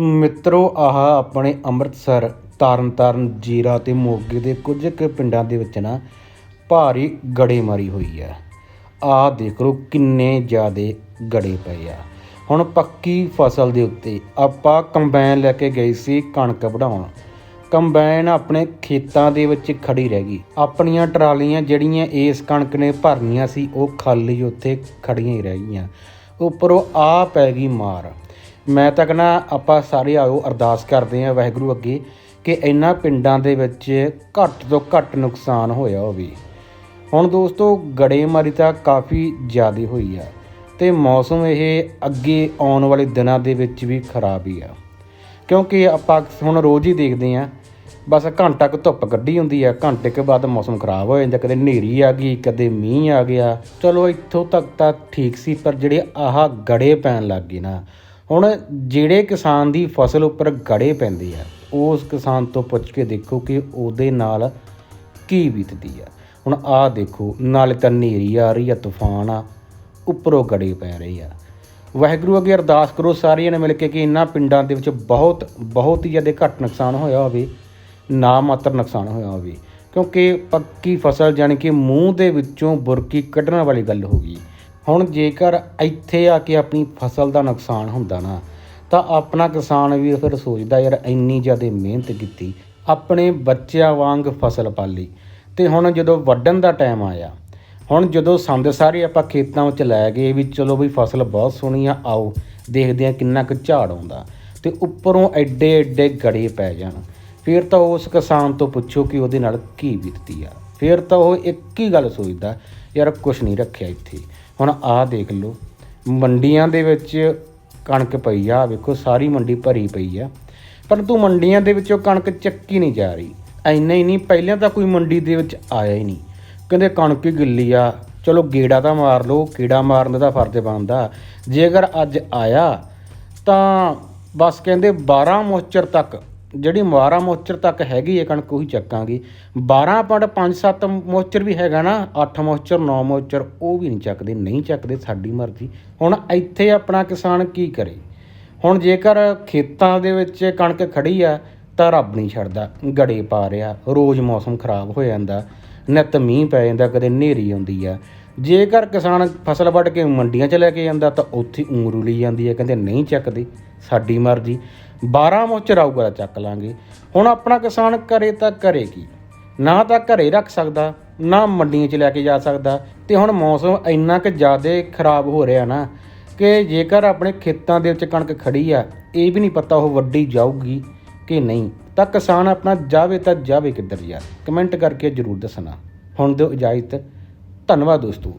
ਮਿੱਤਰੋ, ਆਹ ਆਪਣੇ ਅੰਮ੍ਰਿਤਸਰ ਤਰਨਤਾਰਨ ਜੀਰਾ ਤੇ ਮੋਗੇ ਦੇ ਕੁਝ ਕੁ ਪਿੰਡਾਂ ਦੇ ਵਿੱਚ ਨਾ ਭਾਰੀ ਗੜੇਮਾਰੀ ਹੋਈ ਆ ਆਹ ਦੇਖ ਲਓ ਕਿੰਨੇ ਜ਼ਿਆਦੇ ਗੜੇ ਪਏ ਆ। ਹੁਣ ਪੱਕੀ ਫਸਲ ਦੇ ਉੱਤੇ ਆਪਾਂ ਕੰਬਾਈਨ ਲੈ ਕੇ ਗਏ ਸੀ ਕਣਕ ਵਢਾਉਣ। ਕੰਬਾਈਨ ਆਪਣੇ ਖੇਤਾਂ ਦੇ ਵਿੱਚ ਖੜੀ ਰਹਿ ਗਈ। ਆਪਣੀਆਂ ਟਰਾਲੀਆਂ ਜਿਹੜੀਆਂ ਇਸ ਕਣਕ ਨੇ ਭਰਨੀਆਂ ਸੀ, ਉਹ ਖਾਲੀ ਉੱਥੇ ਖੜੀਆਂ ਹੀ ਰਹਿ ਗਈਆਂ। ਉੱਪਰੋਂ ਆ ਪੈ ਗਈ ਮਾਰ। ਮੈਂ ਤਾਂ ਕਹਿੰਦਾ ਆਪਾਂ ਸਾਰੇ ਆਓ ਅਰਦਾਸ ਕਰਦੇ ਆਂ ਵਾਹਿਗੁਰੂ ਅੱਗੇ ਕਿ ਇਹਨਾਂ ਪਿੰਡਾਂ ਦੇ ਵਿੱਚ ਘੱਟ ਤੋਂ ਘੱਟ ਨੁਕਸਾਨ ਹੋਇਆ ਹੋਵੇ। ਹੁਣ ਦੋਸਤੋ, ਗੜੇਮਾਰੀ ਤਾਂ ਕਾਫੀ ਜ਼ਿਆਦਾ ਹੋਈ ਆ ਤੇ ਮੌਸਮ ਇਹ ਅੱਗੇ ਆਉਣ ਵਾਲੇ ਦਿਨਾਂ ਦੇ ਵਿੱਚ ਵੀ ਖਰਾਬ ਹੀ ਆ। ਕਿਉਂਕਿ ਆਪਾਂ ਹੁਣ ਰੋਜ਼ ਹੀ ਦੇਖਦੇ ਆ ਬਸ ਘੰਟਾ ਕੁ ਧੁੱਪ ਕੱਢੀ ਹੁੰਦੀ ਆ, ਘੰਟੇ ਕੇ ਬਾਅਦ ਮੌਸਮ ਖਰਾਬ ਹੋ ਜਾਂਦਾ, ਕਦੇ ਹਨੇਰੀ ਆ ਗਈ, ਕਦੇ ਮੀਂਹ ਆ ਗਿਆ। ਚਲੋ ਇੱਥੋਂ ਤੱਕ ਤਾਂ ਠੀਕ ਸੀ, ਪਰ ਜਿਹੜੇ ਆਹ ਗੜੇ ਪੈਣ ਲੱਗ ਗਏ ਨਾ ਹੁਣ ਜਿਹੜੇ ਕਿਸਾਨ ਦੀ ਫਸਲ ਉੱਪਰ ਗੜੇ ਪੈਂਦੇ ਆ, ਉਸ ਕਿਸਾਨ ਤੋਂ ਪੁੱਛ ਕੇ ਦੇਖੋ ਕਿ ਉਹਦੇ ਨਾਲ ਕੀ ਬੀਤਦੀ ਆ। ਹੁਣ ਆਹ ਦੇਖੋ, ਨਾਲੇ ਤਾਂ ਹਨੇਰੀ ਆ ਰਹੀ ਆ, ਤੂਫਾਨ ਆ, ਉੱਪਰੋਂ ਗੜੇ ਪੈ ਰਹੇ ਆ। ਵਾਹਿਗੁਰੂ ਅੱਗੇ ਅਰਦਾਸ ਕਰੋ ਸਾਰਿਆਂ ਨੇ ਮਿਲ ਕੇ ਕਿ ਇਹਨਾਂ ਪਿੰਡਾਂ ਦੇ ਵਿੱਚ ਬਹੁਤ ਬਹੁਤ ਹੀ ਜ਼ਿਆਦਾ ਘੱਟ ਨੁਕਸਾਨ ਹੋਇਆ ਹੋਵੇ, ਨਾ ਮਾਤਰ ਨੁਕਸਾਨ ਹੋਇਆ ਹੋਵੇ। ਕਿਉਂਕਿ ਪੱਕੀ ਫਸਲ ਜਾਣੀ ਕਿ ਮੂੰਹ ਦੇ ਵਿੱਚੋਂ ਬੁਰਕੀ ਕੱਢਣ ਵਾਲੀ ਗੱਲ ਹੋ ਗਈ। ਹੁਣ ਜੇਕਰ ਇੱਥੇ ਆ ਕੇ ਆਪਣੀ ਫਸਲ ਦਾ ਨੁਕਸਾਨ ਹੁੰਦਾ ਨਾ, ਤਾਂ ਆਪਣਾ ਕਿਸਾਨ ਵੀ ਫਿਰ ਸੋਚਦਾ, ਯਾਰ, ਇੰਨੀ ਜ਼ਿਆਦਾ ਮਿਹਨਤ ਕੀਤੀ, ਆਪਣੇ ਬੱਚਿਆਂ ਵਾਂਗ ਫਸਲ ਪਾਲੀ। ਤੇ ਹੁਣ ਜਦੋਂ ਵੱਢਣ ਦਾ ਟਾਈਮ ਆਇਆ, ਹੁਣ ਜਦੋਂ ਸੰਦ ਸਾਰੇ ਆਪਾਂ ਖੇਤਾਂ ਵਿੱਚ ਲੈ ਗਏ ਵੀ ਚਲੋ ਵੀ ਫਸਲ ਬਹੁਤ ਸੋਹਣੀ ਆ, ਆਓ ਦੇਖਦੇ ਆ ਕਿੰਨਾ ਕੁ ਝਾੜ ਆਉਂਦਾ, ਤੇ ਉੱਪਰੋਂ ਐਡੇ ਐਡੇ ਗੜੇ ਪੈ ਜਾਣ। ਫਿਰ ਤਾਂ ਉਸ ਕਿਸਾਨ ਤੋਂ ਪੁੱਛੋ ਕਿ ਉਹਦੇ ਨਾਲ ਕੀ ਬੀਤਦੀ ਆ। ਫਿਰ ਤਾਂ ਉਹ ਇੱਕ ਹੀ ਗੱਲ ਸੋਚਦਾ, ਯਾਰ, ਕੁਛ ਨਹੀਂ ਰੱਖਿਆ ਇੱਥੇ। ਹੁਣ ਆਹ ਦੇਖ ਲਓ। ਮੰਡੀਆਂ ਦੇ ਵਿੱਚ ਕਣਕ ਪਈ ਆ, ਵੇਖੋ ਸਾਰੀ ਮੰਡੀ ਭਰੀ ਪਈ ਆ। ਪਰੰਤੂ ਮੰਡੀਆਂ ਦੇ ਵਿੱਚੋਂ ਕਣਕ ਚੱਕੀ ਨਹੀਂ ਜਾ ਰਹੀ। ਐਨਾ ਹੀ ਨਹੀਂ, ਪਹਿਲਾਂ ਤਾਂ ਕੋਈ ਮੰਡੀ ਦੇ ਵਿੱਚ ਆਇਆ ਹੀ ਨਹੀਂ। ਕਹਿੰਦੇ ਕਣਕ ਹੀ ਗਿੱਲੀ ਆ, ਚਲੋ ਗੇੜਾ ਤਾਂ ਮਾਰ ਲਓ, ਕੀੜਾ ਮਾਰਨ ਦਾ ਫਰਜ਼ ਬਣਦਾ। ਜੇਕਰ ਅੱਜ ਆਇਆ ਤਾਂ ਬਸ ਕਹਿੰਦੇ 12 ਮੋਚਰ ਤੱਕ ਜਿਹੜੀ 12 ਮੋਚਰ ਤੱਕ ਹੈਗੀ ਹੈ ਕਣਕ ਉਹੀ ਚੱਕਾਂਗੇ। 12.57 ਮੋਚਰ ਵੀ ਹੈਗਾ ਨਾ 8 ਮੋਚਰ 9 ਮੋਚਰ, ਉਹ ਵੀ ਨਹੀਂ ਚੱਕਦੇ ਨਹੀਂ ਚੱਕਦੇ ਸਾਡੀ ਮਰਜ਼ੀ। ਹੁਣ ਇੱਥੇ ਆਪਣਾ ਕਿਸਾਨ ਕੀ ਕਰੇ? ਹੁਣ ਜੇਕਰ ਖੇਤਾਂ ਦੇ ਵਿੱਚ ਕਣਕ ਖੜੀ ਆ, ਤਾਂ ਰੱਬ ਨਹੀਂ ਛੱਡਦਾ। ਗੜੇ ਪਾ ਰਿਹਾ, ਰੋਜ਼ ਮੌਸਮ ਖਰਾਬ ਹੋ ਜਾਂਦਾ ਨਿੱਤ ਮੀਂਹ ਪੈ ਜਾਂਦਾ, ਕਦੇ ਹਨੇਰੀ ਆਉਂਦੀ ਆ। ਜੇਕਰ ਕਿਸਾਨ ਫਸਲ ਵੱਢ ਕੇ ਮੰਡੀਆਂ 'ਚ ਲੈ ਕੇ ਜਾਂਦਾ, ਤਾਂ ਉੱਥੇ ਉਂਗਰੂ ਲਈ ਜਾਂਦੀ ਹੈ ਕਹਿੰਦੇ ਨਹੀਂ ਚੱਕਦੇ, ਸਾਡੀ ਮਰਜ਼ੀ। 12 ਮੋਚਰ ਆਊਗਾ ਤਾਂ ਚੱਕ ਲਾਂਗੇ। ਹੁਣ ਆਪਣਾ ਕਿਸਾਨ ਕਰੇ ਤਾਂ ਕਰੇ ਕੀ? ਨਾ ਤਾਂ ਘਰੇ ਰੱਖ ਸਕਦਾ, ਨਾ ਮੰਡੀਆਂ 'ਚ ਲੈ ਕੇ ਜਾ ਸਕਦਾ। ਤੇ ਹੁਣ ਮੌਸਮ ਇੰਨਾ ਕਿ ਜ਼ਿਆਦਾ ਖਰਾਬ ਹੋ ਰਿਹਾ ਨਾ ਕਿ ਜੇਕਰ ਆਪਣੇ ਖੇਤਾਂ ਦੇ ਵਿੱਚ ਕਣਕ ਖੜੀ ਆ, ਇਹ ਵੀ ਨਹੀਂ ਪਤਾ ਉਹ ਵੱਡੀ ਜਾਊਗੀ ਕਿ ਨਹੀਂ। ਤਾਂ ਕਿਸਾਨ ਆਪਣਾ ਜਾਵੇ ਤਾਂ ਜਾਵੇ ਕਿੱਧਰ ਯਾਰ ਕਮੈਂਟ ਕਰਕੇ ਜਰੂਰ ਦੱਸਣਾ। ਹੁਣ ਦਿਓ ਇਜਾਜ਼ਤ। ਧੰਨਵਾਦ ਦੋਸਤੋ।